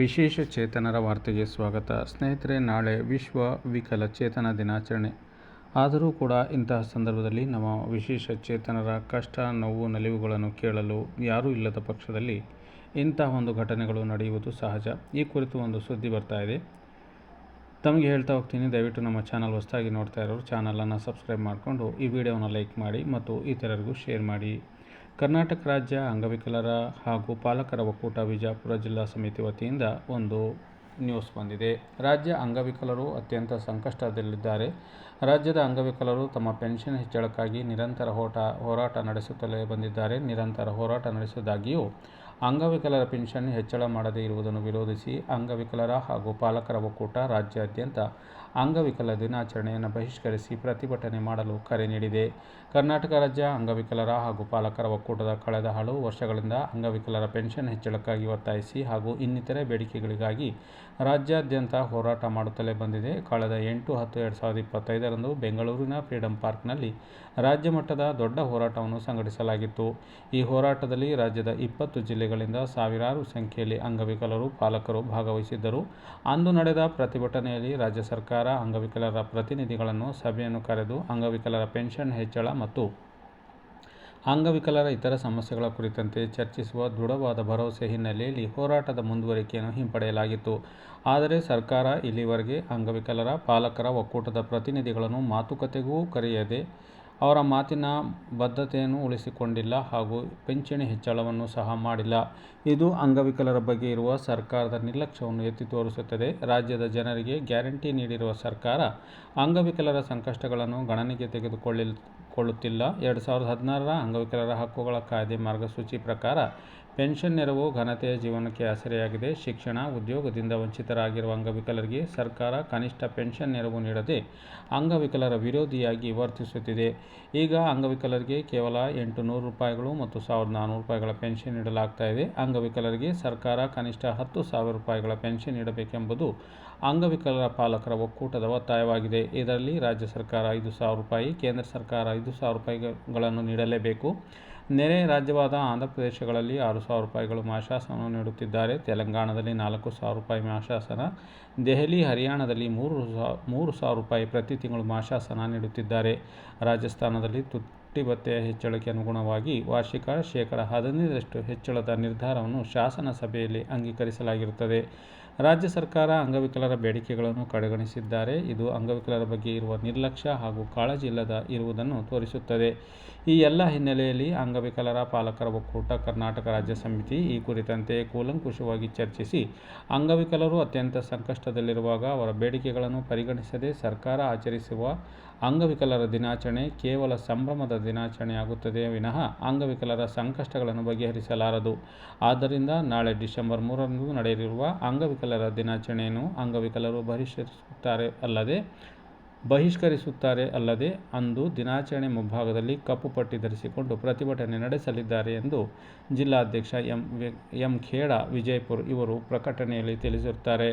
ವಿಶೇಷ ಚೇತನರ ವಾರ್ತೆಗೆ ಸ್ವಾಗತ. ಸ್ನೇಹಿತರೆ, ನಾಳೆ ವಿಶ್ವ ವಿಕಲಚೇತನ ದಿನಾಚರಣೆ. ಆದರೂ ಕೂಡ ಇಂತಹ ಸಂದರ್ಭದಲ್ಲಿ ನಮ್ಮ ವಿಶೇಷ ಚೇತನರ ಕಷ್ಟ, ನೋವು, ನಲಿವುಗಳನ್ನು ಕೇಳಲು ಯಾರೂ ಇಲ್ಲದ ಪಕ್ಷದಲ್ಲಿ ಇಂತಹ ಒಂದು ಘಟನೆಗಳು ನಡೆಯುವುದು ಸಹಜ. ಈ ಕುರಿತು ಒಂದು ಸುದ್ದಿ ಬರ್ತಾ ಇದೆ. ತಮಗೆ ಹೇಳ್ತಾ ಹೋಗ್ತೀನಿ, ದಯವಿಟ್ಟು ನಮ್ಮ ಚಾನಲ್ ಹೊಸದಾಗಿ ನೋಡ್ತಾ ಇರೋರು, ಚಾನಲನ್ನು ಸಬ್ಸ್ಕ್ರೈಬ್ ಮಾಡಿಕೊಂಡು ಈ ವಿಡಿಯೋನ ಲೈಕ್ ಮಾಡಿ ಮತ್ತು ಇತರರಿಗೂ ಶೇರ್ ಮಾಡಿ. ಕರ್ನಾಟಕ ರಾಜ್ಯ ಅಂಗವಿಕಲರ ಹಾಗೂ ಪಾಲಕರ ಒಕ್ಕೂಟ ವಿಜಯಪುರ ಜಿಲ್ಲಾ ಸಮಿತಿ ವತಿಯಿಂದ ಒಂದು ನ್ಯೂಸ್ ಬಂದಿದೆ. ರಾಜ್ಯ ಅಂಗವಿಕಲರು ಅತ್ಯಂತ ಸಂಕಷ್ಟದಲ್ಲಿದ್ದಾರೆ. ರಾಜ್ಯದ ಅಂಗವಿಕಲರು ತಮ್ಮ ಪೆನ್ಷನ್ ಹೆಚ್ಚಳಕ್ಕಾಗಿ ನಿರಂತರ ಹೋಟ, ಹೋರಾಟ ನಡೆಸುತ್ತಲೇ ಬಂದಿದ್ದಾರೆ. ನಿರಂತರ ಹೋರಾಟ ನಡೆಸುವುದಾಗಿಯೂ ಅಂಗವಿಕಲರ ಪೆನ್ಷನ್ ಹೆಚ್ಚಳ ಮಾಡದೇ ಇರುವುದನ್ನು ವಿರೋಧಿಸಿ ಅಂಗವಿಕಲರ ಹಾಗೂ ಪಾಲಕರ ಒಕ್ಕೂಟ ರಾಜ್ಯಾದ್ಯಂತ ಅಂಗವಿಕಲ ದಿನಾಚರಣೆಯನ್ನು ಬಹಿಷ್ಕರಿಸಿ ಪ್ರತಿಭಟನೆ ಮಾಡಲು ಕರೆ ನೀಡಿದೆ. ಕರ್ನಾಟಕ ರಾಜ್ಯ ಅಂಗವಿಕಲರ ಹಾಗೂ ಪಾಲಕರ ಒಕ್ಕೂಟದ ಕಳೆದ ಹಲವು ವರ್ಷಗಳಿಂದ ಅಂಗವಿಕಲರ ಪೆನ್ಷನ್ ಹೆಚ್ಚಳಕ್ಕಾಗಿ ಒತ್ತಾಯಿಸಿ ಹಾಗೂ ಇನ್ನಿತರೆ ಬೇಡಿಕೆಗಳಿಗಾಗಿ ರಾಜ್ಯಾದ್ಯಂತ ಹೋರಾಟ ಮಾಡುತ್ತಲೇ ಬಂದಿದೆ. ಕಳೆದ ಎಂಟು ಹತ್ತು ಎರಡು ಸಾವಿರದ ಇಪ್ಪತ್ತೈದರಂದು ಬೆಂಗಳೂರಿನ ಫ್ರೀಡಂ ಪಾರ್ಕ್ನಲ್ಲಿ ರಾಜ್ಯ ಮಟ್ಟದ ದೊಡ್ಡ ಹೋರಾಟವನ್ನು ಸಂಘಟಿಸಲಾಗಿತ್ತು. ಈ ಹೋರಾಟದಲ್ಲಿ ರಾಜ್ಯದ ಇಪ್ಪತ್ತು ಜಿಲ್ಲೆಗಳಿಂದ ಸಾವಿರಾರು ಸಂಖ್ಯೆಯಲ್ಲಿ ಅಂಗವಿಕಲರು ಪಾಲಕರು ಭಾಗವಹಿಸಿದ್ದರು. ಅಂದು ನಡೆದ ಪ್ರತಿಭಟನೆಯಲ್ಲಿ ರಾಜ್ಯ ಸರ್ಕಾರ ಅಂಗವಿಕಲರ ಪ್ರತಿನಿಧಿಗಳನ್ನು ಸಭೆಯನ್ನು ಕರೆದು ಅಂಗವಿಕಲರ ಪೆನ್ಷನ್ ಹೆಚ್ಚಳ ಮತ್ತು ಅಂಗವಿಕಲರ ಇತರ ಸಮಸ್ಯೆಗಳ ಕುರಿತಂತೆ ಚರ್ಚಿಸುವ ದೃಢವಾದ ಭರವಸೆ ಹಿನ್ನೆಲೆಯಲ್ಲಿ ಹೋರಾಟದ ಮುಂದುವರಿಕೆಯನ್ನು ಹಿಂಪಡೆಯಲಾಗಿತ್ತು. ಆದರೆ ಸರ್ಕಾರ ಇಲ್ಲಿವರೆಗೆ ಅಂಗವಿಕಲರ ಪಾಲಕರ ಒಕ್ಕೂಟದ ಪ್ರತಿನಿಧಿಗಳನ್ನು ಮಾತುಕತೆಗೂ ಕರೆಯದೆ ಅವರ ಮಾತಿನ ಬದ್ಧತೆಯನ್ನು ಉಳಿಸಿಕೊಂಡಿಲ್ಲ ಹಾಗೂ ಪಿಂಚಣಿ ಹೆಚ್ಚಳವನ್ನು ಸಹ ಮಾಡಿಲ್ಲ. ಇದು ಅಂಗವಿಕಲರ ಬಗ್ಗೆ ಇರುವ ಸರ್ಕಾರದ ನಿರ್ಲಕ್ಷ್ಯವನ್ನು ಎತ್ತಿ ತೋರಿಸುತ್ತದೆ. ರಾಜ್ಯದ ಜನರಿಗೆ ಗ್ಯಾರಂಟಿ ನೀಡಿರುವ ಸರ್ಕಾರ ಅಂಗವಿಕಲರ ಸಂಕಷ್ಟಗಳನ್ನು ಗಣನೆಗೆ ತೆಗೆದುಕೊಳ್ಳಿ ಕೊಳ್ಳುತ್ತಿಲ್ಲ. ಎರಡು ಸಾವಿರದ ಹದಿನಾರರ ಅಂಗವಿಕಲರ ಹಕ್ಕುಗಳ ಕಾಯ್ದೆ ಮಾರ್ಗಸೂಚಿ ಪ್ರಕಾರ ಪೆನ್ಷನ್ ನೆರವು ಘನತೆಯ ಜೀವನಕ್ಕೆ ಆಸರೆಯಾಗಿದೆ. ಶಿಕ್ಷಣ, ಉದ್ಯೋಗದಿಂದ ವಂಚಿತರಾಗಿರುವ ಅಂಗವಿಕಲರಿಗೆ ಸರ್ಕಾರ ಕನಿಷ್ಠ ಪೆನ್ಷನ್ ನೆರವು ನೀಡದೆ ಅಂಗವಿಕಲರ ವಿರೋಧಿಯಾಗಿ ವರ್ತಿಸುತ್ತಿದೆ. ಈಗ ಅಂಗವಿಕಲರಿಗೆ ಕೇವಲ ಎಂಟು ನೂರು ರೂಪಾಯಿಗಳು ಮತ್ತು ಸಾವಿರದ ನಾನ್ನೂರು ರೂಪಾಯಿಗಳ ಪೆನ್ಷನ್ ನೀಡಲಾಗ್ತಾ ಇದೆ. ಅಂಗವಿಕಲರಿಗೆ ಸರ್ಕಾರ ಕನಿಷ್ಠ ಹತ್ತು ಸಾವಿರ ರೂಪಾಯಿಗಳ ಪೆನ್ಷನ್ ನೀಡಬೇಕೆಂಬುದು ಅಂಗವಿಕಲರ ಪಾಲಕರ ಒಕ್ಕೂಟದ ಒತ್ತಾಯವಾಗಿದೆ. ಇದರಲ್ಲಿ ರಾಜ್ಯ ಸರ್ಕಾರ ಐದು ಸಾವಿರ ರೂಪಾಯಿ, ಕೇಂದ್ರ ಸರ್ಕಾರ ಐದು ಸಾವಿರ ರೂಪಾಯಿಗಳನ್ನು ನೀಡಲೇಬೇಕು. ನೆರೆ ರಾಜ್ಯವಾದ ಆಂಧ್ರ ಪ್ರದೇಶಗಳಲ್ಲಿ ಆರು ಸಾವಿರ ರೂಪಾಯಿಗಳು ಮಾಶಾಸನವನ್ನು ನೀಡುತ್ತಿದ್ದಾರೆ. ತೆಲಂಗಾಣದಲ್ಲಿ ನಾಲ್ಕು ಸಾವಿರ ರೂಪಾಯಿ ಮಾಶಾಸನ ದೆಹಲಿ, ಹರಿಯಾಣದಲ್ಲಿ ಮೂರು ಮೂರು ಸಾವಿರ ರೂಪಾಯಿ ಪ್ರತಿ ತಿಂಗಳು ಮಾಶಾಸನ ನೀಡುತ್ತಿದ್ದಾರೆ. ರಾಜಸ್ಥಾನದಲ್ಲಿ ತುಟ್ಟಿ ಭತ್ಯೆಯ ಹೆಚ್ಚಳಕ್ಕೆ ಅನುಗುಣವಾಗಿ ವಾರ್ಷಿಕ ಶೇಕಡ ಹದಿನೈದರಷ್ಟು ಹೆಚ್ಚಳದ ನಿರ್ಧಾರವನ್ನು ಶಾಸನ ಸಭೆಯಲ್ಲಿ ಅಂಗೀಕರಿಸಲಾಗಿರುತ್ತದೆ. ರಾಜ್ಯ ಸರ್ಕಾರ ಅಂಗವಿಕಲರ ಬೇಡಿಕೆಗಳನ್ನು ಕಡೆಗಣಿಸಿದ್ದಾರೆ. ಇದು ಅಂಗವಿಕಲರ ಬಗ್ಗೆ ಇರುವ ನಿರ್ಲಕ್ಷ್ಯ ಹಾಗೂ ಕಾಳಜಿ ಇಲ್ಲದ ಇರುವುದನ್ನು ತೋರಿಸುತ್ತದೆ. ಈ ಎಲ್ಲ ಹಿನ್ನೆಲೆಯಲ್ಲಿ ಅಂಗವಿಕಲರ ಪಾಲಕರ ಒಕ್ಕೂಟ ಕರ್ನಾಟಕ ರಾಜ್ಯ ಸಮಿತಿ ಈ ಕುರಿತಂತೆ ಕೂಲಂಕುಷವಾಗಿ ಚರ್ಚಿಸಿ, ಅಂಗವಿಕಲರು ಅತ್ಯಂತ ಸಂಕಷ್ಟದಲ್ಲಿರುವಾಗ ಅವರ ಬೇಡಿಕೆಗಳನ್ನು ಪರಿಗಣಿಸದೆ ಸರ್ಕಾರ ಆಚರಿಸುವ ಅಂಗವಿಕಲರ ದಿನಾಚರಣೆ ಕೇವಲ ಸಂಭ್ರಮದ ದಿನಾಚರಣೆಯಾಗುತ್ತದೆ ವಿನಃ ಅಂಗವಿಕಲರ ಸಂಕಷ್ಟಗಳನ್ನು ಬಗೆಹರಿಸಲಾರದು. ಆದ್ದರಿಂದ ನಾಳೆ ಡಿಸೆಂಬರ್ ಮೂರರಂದು ನಡೆಯಲಿರುವ ಅಂಗವಿಕಲರ ದಿನಾಚರಣೆಯನ್ನು ಅಂಗವಿಕಲರು ಬಹಿಷ್ಕರಿಸುತ್ತಾರೆ ಅಲ್ಲದೆ ಬಹಿಷ್ಕರಿಸುತ್ತಾರೆ ಅಲ್ಲದೆ ಅಂದು ದಿನಾಚರಣೆ ಮುಂಭಾಗದಲ್ಲಿ ಕಪ್ಪು ಪಟ್ಟಿ ಧರಿಸಿಕೊಂಡು ಪ್ರತಿಭಟನೆ ನಡೆಸಲಿದ್ದಾರೆ ಎಂದು ಜಿಲ್ಲಾಧ್ಯಕ್ಷ ಎಂ ಎಂ ಖೇಡ ವಿಜಯಪುರ್ ಇವರು ಪ್ರಕಟಣೆಯಲ್ಲಿ ತಿಳಿಸಿರುತ್ತಾರೆ.